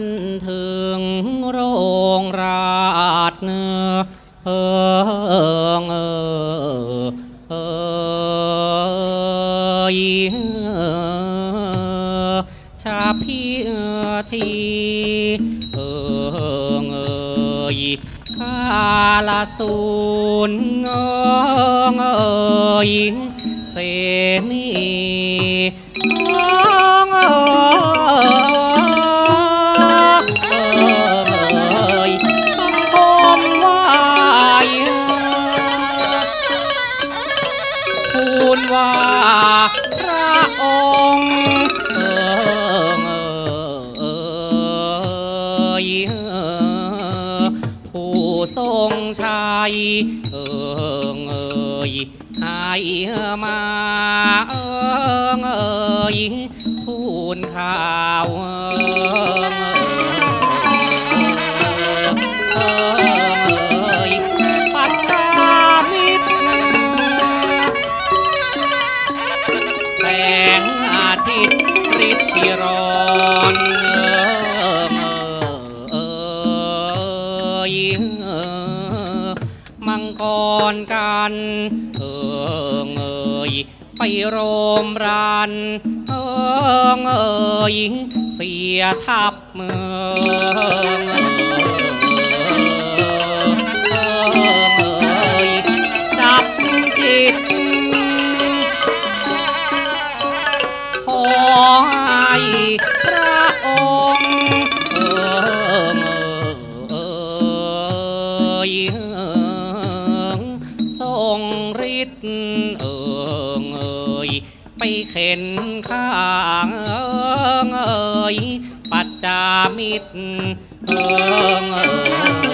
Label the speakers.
Speaker 1: นถึงโรงราชเนื้อเออเออเออชาพีเออทีเออเอยคาลาสูนเออเอยเสนีเออเทูลว่า พระองค์เออเอยผู้ทรงชัยเออเอยให้มาเออเอยทูลข่า ทิตย์ริดที่ร้อนเออเออเออมังกรกันเออเอยไปโรมรันเออเอยเสียทับเมือง อให้พระองค์เออเออเออทรงฤทธิ์เออเอยไปเข็นข้างเอยปัจจามิตรเออเอ